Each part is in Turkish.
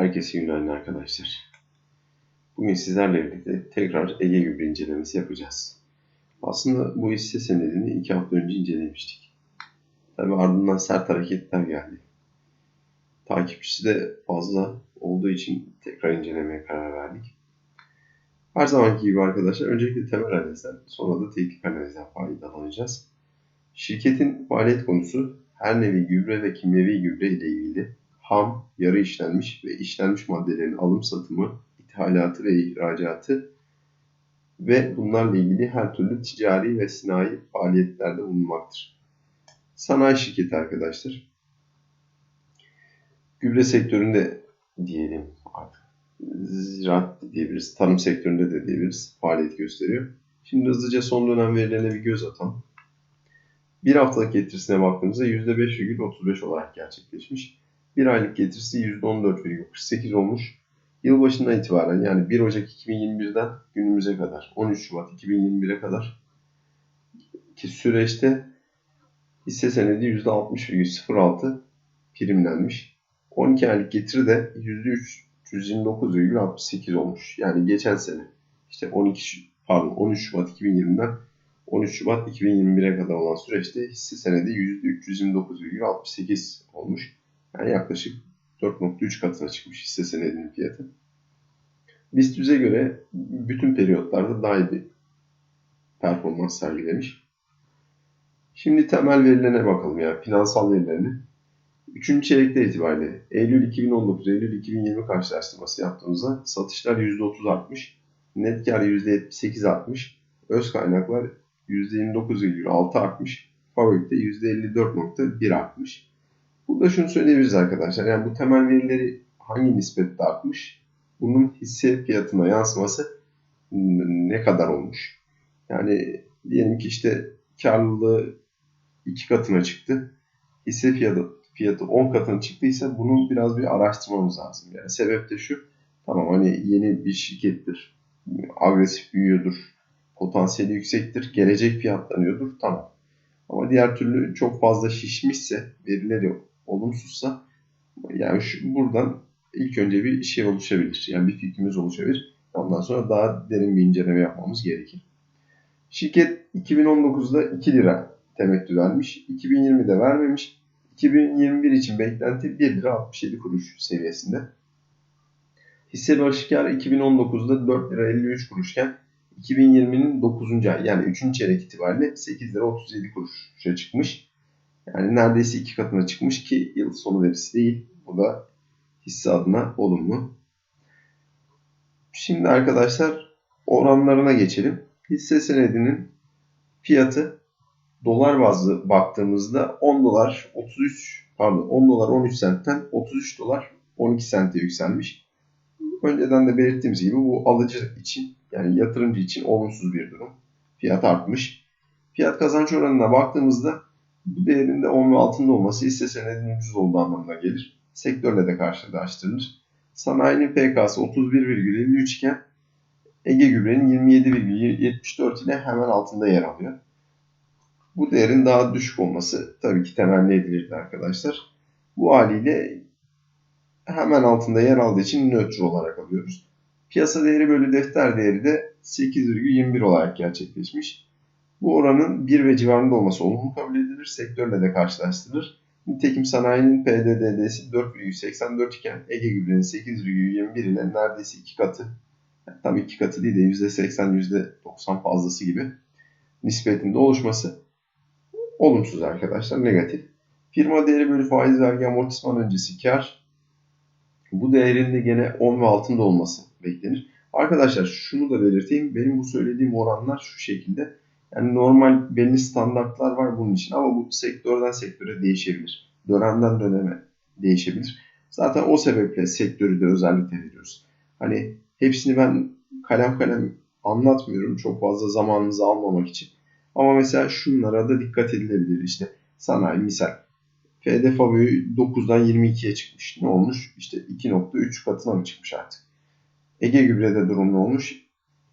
Herkese günaydın arkadaşlar. Bugün sizlerle birlikte tekrar Ege Gübre incelemesi yapacağız. Aslında bu hisse senedini iki hafta önce incelemiştik. Tabi ardından sert hareketler geldi. Takipçisi de fazla olduğu için tekrar incelemeye karar verdik. Her zamanki gibi arkadaşlar öncelikle temel analizden sonra da teknik analizden faydalanacağız. Şirketin faaliyet konusu her nevi gübre ve kimyevi gübre ile ilgili ham, yarı işlenmiş ve işlenmiş maddelerin alım satımı, ithalatı ve ihracatı ve bunlarla ilgili her türlü ticari ve sinayi faaliyetlerde bulunmaktır. Sanayi şirketi arkadaşlar. Gübre sektöründe diyelim artık. Ziraat diyebiliriz, tarım sektöründe de diyebiliriz. Faaliyet gösteriyor. Şimdi hızlıca son dönem verilerine bir göz atalım. Bir haftalık getirisine baktığımızda %5,35 olarak gerçekleşmiş. Bir aylık getirisi %14,48 olmuş. Yılbaşından itibaren yani 1 Ocak 2021'den günümüze kadar 13 Şubat 2021'e kadar ki süreçte hisse senedi %60,06 primlenmiş. 12 aylık getiri de %329,68 olmuş. Yani geçen sene işte 12 pardon 13 Şubat 2020'den 13 Şubat 2021'e kadar olan süreçte hisse senedi %329,68 olmuş. Yani yaklaşık 4.3 katına çıkmış hisse senedinin fiyatı. BIST 100'e göre bütün periyotlarda daha iyi bir performans sergilemiş. Şimdi temel verilerine bakalım yani finansal verilerine. Üçüncü çeyrekte itibariyle Eylül 2019-Eylül 2020 karşılaştırması yaptığımızda satışlar %30 artmış, net kar %78 artmış, öz kaynaklar %29,6 artmış, FAVÖK de %54,1 artmış. Burada şunu söyleyebiliriz arkadaşlar. Yani bu temel verileri hangi nispette artmış? Bunun hisse fiyatına yansıması ne kadar olmuş? Yani diyelim ki işte karlılığı iki katına çıktı. Hisse fiyatı, fiyatı 10 katına çıktıysa bunu biraz bir araştırmamız lazım. Yani sebep de şu. Tamam hani yeni bir şirkettir. Agresif büyüyordur. Potansiyeli yüksektir. Gelecek fiyatlanıyordur. Tamam. Ama diğer türlü çok fazla şişmişse verileri olumsuzsa yani şu, buradan ilk önce bir şey oluşabilir. Yani bir fikrimiz oluşabilir. Ondan sonra daha derin bir inceleme yapmamız gerekir. Şirket 2019'da 2 lira temettü vermiş. 2020'de vermemiş. 2021 için beklenti 1 lira 67 kuruş seviyesinde. Hisse başı kar 2019'da 4 lira 53 kuruşken 2020'nin 9. ay yani 3. çeyrek itibariyle 8 lira 37 kuruşa çıkmış. Yani neredeyse iki katına çıkmış ki yıl sonu verisi değil. Bu da hisse adına olumlu. Şimdi arkadaşlar oranlarına geçelim. Hisse senedinin fiyatı dolar bazlı baktığımızda 10 dolar 33 pardon 10 dolar 13 sentten 33 dolar 12 sente yükselmiş. Önceden de belirttiğimiz gibi bu alıcı için yani yatırımcı için olumsuz bir durum. Fiyat artmış. Fiyat kazanç oranına baktığımızda bu değerinde 10 ve altında olması hisse senedinin ucuz olduğu anlamına gelir. Sektörle de karşılaştırılır. Sanayinin PK'sı 31,53 iken Ege Gübre'nin 27,74 ile hemen altında yer alıyor. Bu değerin daha düşük olması tabii ki temenni edilirdi arkadaşlar. Bu haliyle hemen altında yer aldığı için nötr olarak alıyoruz. Piyasa değeri bölü defter değeri de 8,21 olarak gerçekleşmiş. Bu oranın 1 ve civarında olması olumlu kabul edilir, sektörle de karşılaştırılır. Nitekim sanayinin PDD'si 4,84 iken Ege Gübre'nin 8,21 ile neredeyse 2 katı, yani tabii 2 katı değil de %80, %90 fazlası gibi nispetinde oluşması olumsuz arkadaşlar, negatif. Firma değeri bölü faiz vergi amortisman öncesi kar. Bu değerin de gene 10 ve altında olması beklenir. Arkadaşlar şunu da belirteyim. Benim bu söylediğim oranlar şu şekilde. Yani normal belli standartlar var bunun için ama bu sektörden sektöre değişebilir. Dönemden döneme değişebilir. Zaten o sebeple sektörü de özellikle veriyoruz. Hani hepsini ben kalem kalem anlatmıyorum çok fazla zamanınızı almamak için. Ama mesela şunlara da dikkat edilebilir. İşte sanayi misal FD Fabio 9'dan 22'ye çıkmış. Ne olmuş? İşte 2.3 katına mı çıkmış artık? Ege Gübre'de durum ne olmuş?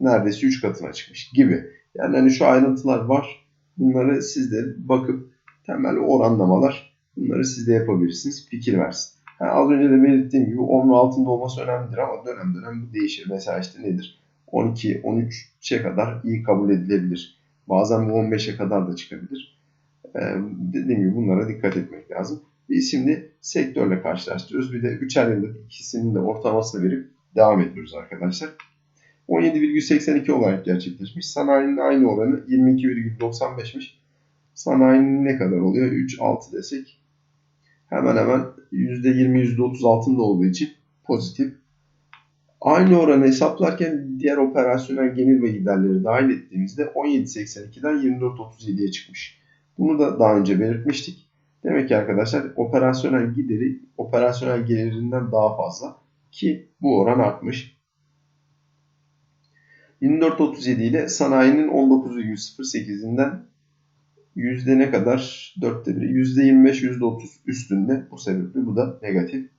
Neredeyse 3 katına çıkmış gibi. Yani hani şu ayrıntılar var. Bunları siz de bakıp temel oranlamalar bunları siz de yapabilirsiniz. Fikir versin. Yani az önce de belirttiğim gibi 10 ve altında olması önemlidir ama dönem dönem bu değişir. Mesela işte nedir? 12, 13'e kadar iyi kabul edilebilir. Bazen bu 15'e kadar da çıkabilir. Ee, dediğim gibi bunlara dikkat etmek lazım. Biz şimdi sektörle karşılaştırıyoruz. Bir de 3'er yıllık ikisinin de ortalamasını verip devam ediyoruz arkadaşlar. 17,82 olarak gerçekleşmiş. Sanayinin aynı oranı 22,95'miş. Sanayinin ne kadar oluyor? 3, 6 desek hemen hemen %20, %30 altında olduğu için pozitif. Aynı oranı hesaplarken diğer operasyonel gelir ve giderleri dahil ettiğimizde 17.82'den 24.37'ye çıkmış. Bunu da daha önce belirtmiştik. Demek ki arkadaşlar operasyonel gideri operasyonel gelirinden daha fazla ki bu oran artmış. 24.37 ile sanayinin 19,08'inden yüzde ne kadar? Dörtte biri. Yüzde 25, yüzde 30 üstünde. Bu sebeple bu da negatif.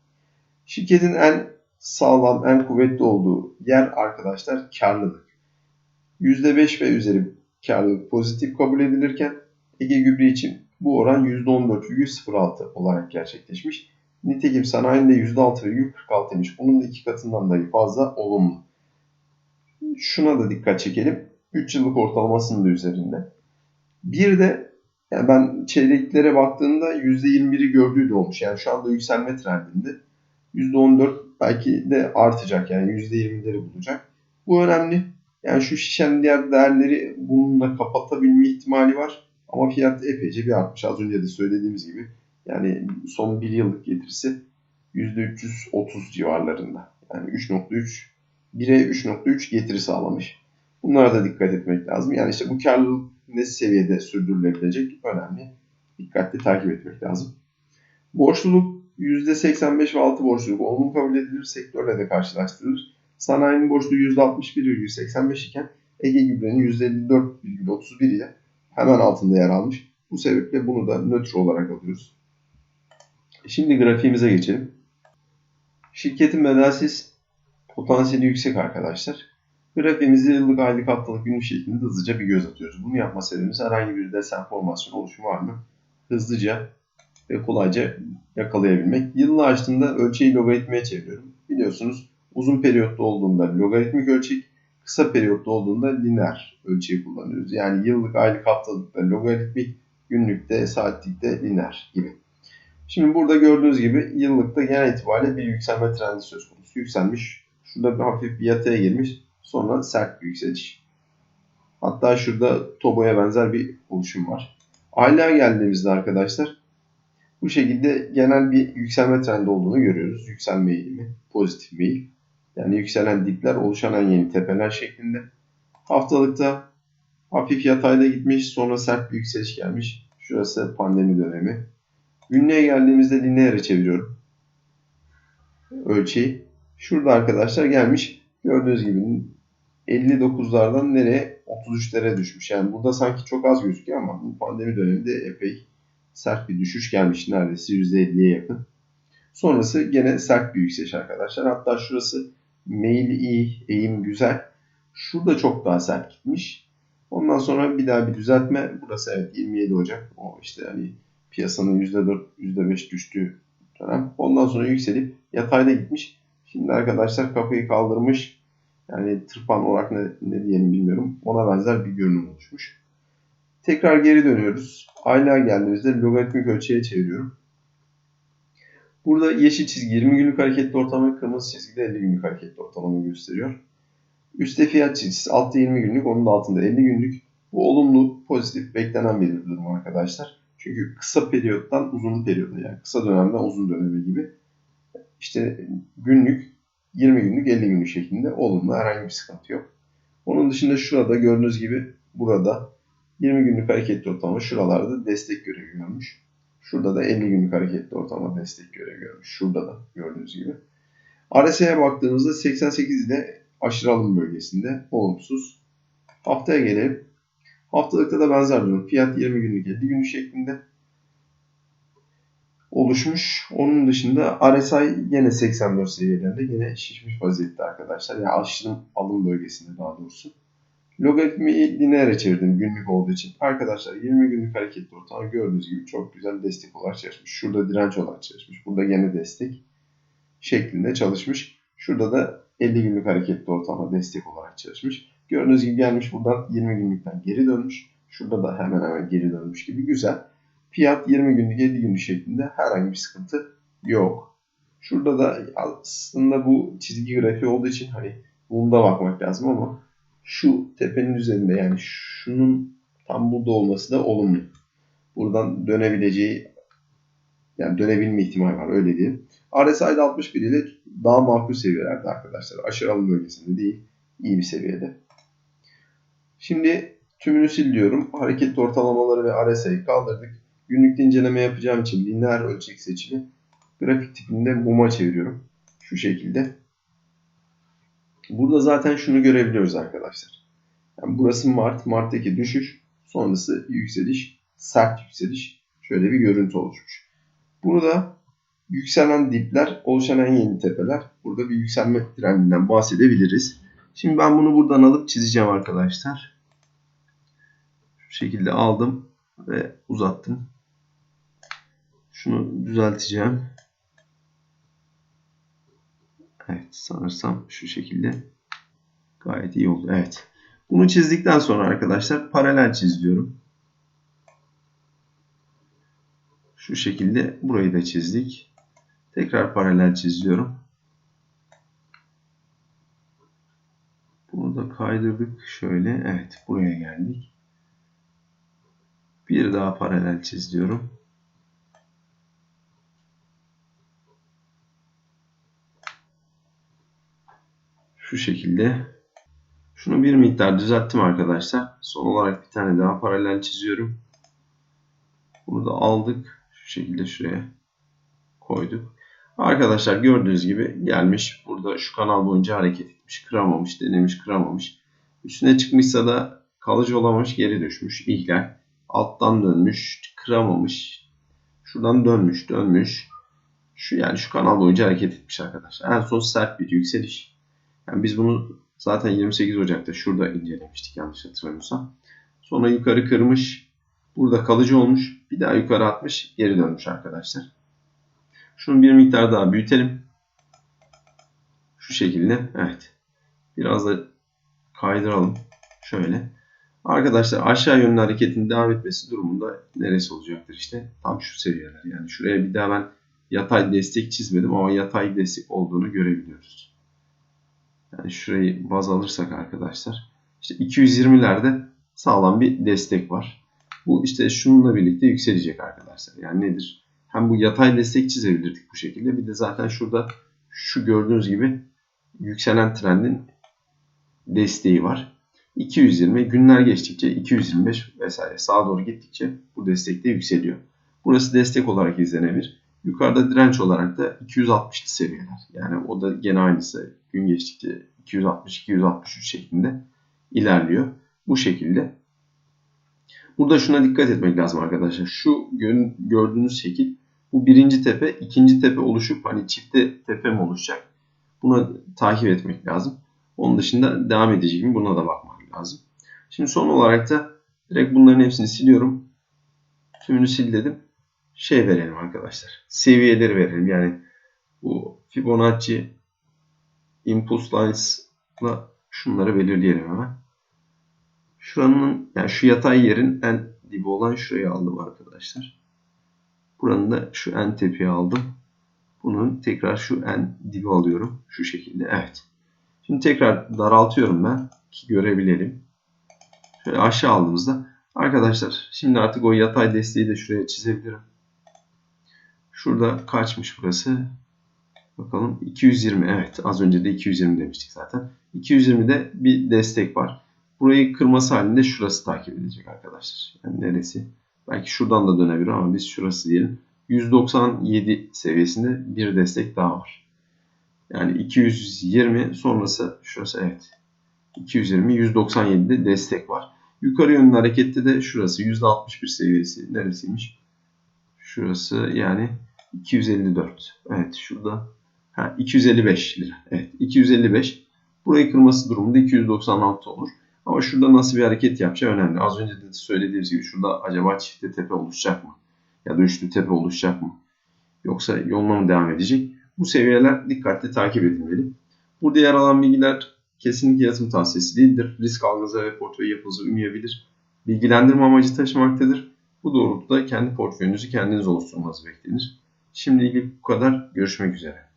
Şirketin en sağlam, en kuvvetli olduğu yer arkadaşlar karlılık. Yüzde 5 ve üzeri karlılık pozitif kabul edilirken Ege Gübre için bu oran %14,06 olarak gerçekleşmiş. Nitekim sanayinde %6,46'ymış. Bunun da iki katından dahi fazla olumlu. Şuna da dikkat çekelim. 3 yıllık ortalamasının da üzerinde. Bir de yani ben çeyreklere baktığımda %21'i gördüğü de olmuş. Yani şu anda yükselme trendinde. %14 belki de artacak yani %20'leri bulacak. Bu önemli. Yani şu şişen diğer değerleri bununla kapatabilme ihtimali var. Ama fiyat epeyce bir artmış. Az önce de söylediğimiz gibi. Yani son bir yıllık getirisi %330 civarlarında. Yani 3.3 1'e 3.3 getiri sağlamış. Bunlara da dikkat etmek lazım. Yani işte bu karlılık ne seviyede sürdürülebilecek önemli. Dikkatli takip etmek lazım. Borçluluk %85 ve altı borçluluk olumlu kabul edilir. Sektörle de karşılaştırılır. Sanayinin borçluluğu %61,85 iken Ege Gübre'nin %54,31 ile hemen altında yer almış. Bu sebeple bunu da nötr olarak alıyoruz. Şimdi grafiğimize geçelim. Şirketin bedelsiz potansiyeli yüksek arkadaşlar. Grafiğimizi yıllık, aylık, haftalık, günlük şeklinde hızlıca bir göz atıyoruz. Bunu yapma sebebimiz herhangi bir desen formasyon oluşumu var mı? Hızlıca ve kolayca yakalayabilmek. Yılını açtığımda ölçeği logaritmaya çeviriyorum. Biliyorsunuz uzun periyotta olduğunda logaritmik ölçek, kısa periyotta olduğunda lineer ölçeği kullanıyoruz. Yani yıllık, aylık, haftalıkta logaritmik, günlükte, saatlikte lineer gibi. Şimdi burada gördüğünüz gibi yıllıkta genel itibariyle bir yükselme trendi söz konusu. Yükselmiş. Şurada bir hafif bir yataya girmiş. Sonra sert bir yükseliş. Hatta şurada Tobo'ya benzer bir oluşum var. Aylığa geldiğimizde arkadaşlar bu şekilde genel bir yükselme trendi olduğunu görüyoruz. Yükselme eğilimi, pozitif meyil. Yani yükselen dipler, oluşan en yeni tepeler şeklinde. Haftalıkta hafif yatayda gitmiş, sonra sert bir yükseliş gelmiş. Şurası pandemi dönemi. Günlüğe geldiğimizde lineere çeviriyorum. Ölçeği. Şurada arkadaşlar gelmiş. Gördüğünüz gibi 59'lardan nereye? 33'lere düşmüş. Yani burada sanki çok az gözüküyor ama bu pandemi döneminde epey sert bir düşüş gelmiş. Neredeyse %50'ye yakın. Sonrası gene sert bir yükseliş arkadaşlar. Hatta şurası mail iyi, eğim güzel. Şurada çok daha sert gitmiş. Ondan sonra bir daha bir düzeltme. Burası evet 27 Ocak. O işte hani piyasanın %4, %5 düştüğü dönem. Ondan sonra yükselip yatayda gitmiş. Şimdi arkadaşlar kapıyı kaldırmış. Yani tırpan olarak ne, ne diyelim bilmiyorum. Ona benzer bir görünüm oluşmuş. Tekrar geri dönüyoruz. Aylığa geldiğimizde logaritmik ölçeğe çeviriyorum. Burada yeşil çizgi 20 günlük hareketli ortalama, kırmızı çizgi de 50 günlük hareketli ortalama gösteriyor. Üstte fiyat çizgisi, altta 20 günlük, onun da altında 50 günlük. Bu olumlu, pozitif, beklenen bir durum arkadaşlar. Çünkü kısa periyottan uzun periyoda yani kısa dönemden uzun döneme gibi. İşte günlük 20 günlük 50 günlük şeklinde olumlu herhangi bir sıkıntı yok. Onun dışında şurada gördüğünüz gibi burada 20 günlük hareketli ortalama şuralarda destek görevi görmüş. Şurada da 50 günlük hareketli ortalama destek görevi görmüş. Şurada da gördüğünüz gibi. RSI'ye baktığımızda 88 ile aşırı alım bölgesinde olumsuz. Haftaya gelelim. Haftalıkta da benzer durum. Fiyat 20 günlük 50 günlük şeklinde oluşmuş. Onun dışında RSI yine 84 seviyelerinde yine şişmiş vaziyette arkadaşlar. Yani aşırı alım bölgesinde daha doğrusu. Logaritmayı lineere çevirdim günlük olduğu için. Arkadaşlar 20 günlük hareketli ortalama gördüğünüz gibi çok güzel destek olarak çalışmış. Şurada direnç olarak çalışmış. Burada yine destek. şeklinde çalışmış. Şurada da 50 günlük hareketli ortalama destek olarak çalışmış. Gördüğünüz gibi gelmiş buradan 20 günlükten geri dönmüş. Şurada da hemen hemen geri dönmüş gibi güzel. Fiyat 20 günlük 50 günlük şeklinde herhangi bir sıkıntı yok. Şurada da aslında bu çizgi grafiği olduğu için hani bunda bakmak lazım ama şu tepenin üzerinde yani şunun tam burada olması da olumlu. Buradan dönebileceği yani dönebilme ihtimali var öyle diyeyim. RSI'de 61 ile daha makul seviyelerde arkadaşlar. Aşırı alım bölgesinde değil. iyi bir seviyede. Şimdi tümünü sil diyorum. Hareketli ortalamaları ve RSI'yi kaldırdık. Günlük inceleme yapacağım için lineer ölçek seçili grafik tipinde muma çeviriyorum. Şu şekilde. Burada zaten şunu görebiliyoruz arkadaşlar. Yani burası Mart, Mart'taki düşüş, sonrası yükseliş, sert yükseliş. Şöyle bir görüntü oluşmuş. Burada yükselen dipler, oluşan en yeni tepeler. Burada bir yükselme trendinden bahsedebiliriz. Şimdi ben bunu buradan alıp çizeceğim arkadaşlar. Şu şekilde aldım ve uzattım. Şunu düzelteceğim. Evet sanırsam şu şekilde gayet iyi oldu. Evet. Bunu çizdikten sonra arkadaşlar paralel çiziyorum. Şu şekilde burayı da çizdik. Tekrar paralel çiziyorum. Bunu da kaydırdık. Şöyle evet buraya geldik. Bir daha paralel çiziyorum. Şu şekilde. Şunu bir miktar düzelttim arkadaşlar. Son olarak bir tane daha paralel çiziyorum. Bunu da aldık. Şu şekilde şuraya koyduk. Arkadaşlar gördüğünüz gibi gelmiş. Burada şu kanal boyunca hareket etmiş. Kıramamış, denemiş, kıramamış. Üstüne çıkmışsa da kalıcı olamamış, geri düşmüş. İhlal. Alttan dönmüş, kıramamış. Şuradan dönmüş, dönmüş. Şu yani şu kanal boyunca hareket etmiş arkadaşlar. En son sert bir yükseliş. Yani biz bunu zaten 28 Ocak'ta şurada incelemiştik yanlış hatırlamıyorsam. Sonra yukarı kırmış. Burada kalıcı olmuş. Bir daha yukarı atmış. Geri dönmüş arkadaşlar. Şunu bir miktar daha büyütelim. Şu şekilde. Evet. Biraz da kaydıralım. Şöyle. Arkadaşlar aşağı yönlü hareketin devam etmesi durumunda neresi olacaktır işte? Tam şu seviyeler. Yani şuraya bir daha ben yatay destek çizmedim ama yatay destek olduğunu görebiliyoruz. Yani şurayı baz alırsak arkadaşlar işte 220'lerde sağlam bir destek var. Bu işte şununla birlikte yükselecek arkadaşlar. Yani nedir? Hem bu yatay destek çizebilirdik bu şekilde. Bir de zaten şurada şu gördüğünüz gibi yükselen trendin desteği var. 220 günler geçtikçe 225 vesaire sağa doğru gittikçe bu destek de yükseliyor. Burası destek olarak izlenebilir. Yukarıda direnç olarak da 260'lı seviyeler. Yani o da gene aynısı gün geçtikçe 260-263 şeklinde ilerliyor. Bu şekilde. Burada şuna dikkat etmek lazım arkadaşlar. Şu gördüğünüz şekil bu birinci tepe, ikinci tepe oluşup hani çifte tepe mi oluşacak? Buna takip etmek lazım. Onun dışında devam edecek mi? Buna da bakmak lazım. Şimdi son olarak da direkt bunların hepsini siliyorum. Tümünü sil dedim. Şey verelim arkadaşlar. Seviyeleri verelim. Yani bu Fibonacci Impulse Lines'la şunları belirleyelim hemen. Şuranın yani şu yatay yerin en dibi olan şurayı aldım arkadaşlar. Buranın da şu en tepeye aldım. Bunun tekrar şu en dibi alıyorum. Şu şekilde. Evet. Şimdi tekrar daraltıyorum ben ki görebilelim. Şöyle aşağı aldığımızda arkadaşlar şimdi artık o yatay desteği de şuraya çizebilirim. Şurada kaçmış burası? Bakalım 220 evet az önce de 220 demiştik zaten. 220'de bir destek var. Burayı kırması halinde şurası takip edecek arkadaşlar. Yani neresi? Belki şuradan da dönebilir ama biz şurası diyelim. 197 seviyesinde bir destek daha var. Yani 220 sonrası şurası evet. 220 197'de destek var. Yukarı yönlü harekette de şurası %61 seviyesi neresiymiş? Şurası yani 254. Evet şurada ha, 255 lira. Evet 255. Burayı kırması durumunda 296 olur. Ama şurada nasıl bir hareket yapacağı önemli. Az önce de söylediğimiz gibi şurada acaba çifte tepe oluşacak mı? Ya da üçlü tepe oluşacak mı? Yoksa yoluna mı devam edecek? Bu seviyeler dikkatli takip edilmeli. Burada yer alan bilgiler kesinlikle yatırım tavsiyesi değildir. Risk algınıza ve portföy yapınıza uymayabilir. Bilgilendirme amacı taşımaktadır. Bu doğrultuda kendi portföyünüzü kendiniz oluşturmanız beklenir. Şimdilik bu kadar. Görüşmek üzere.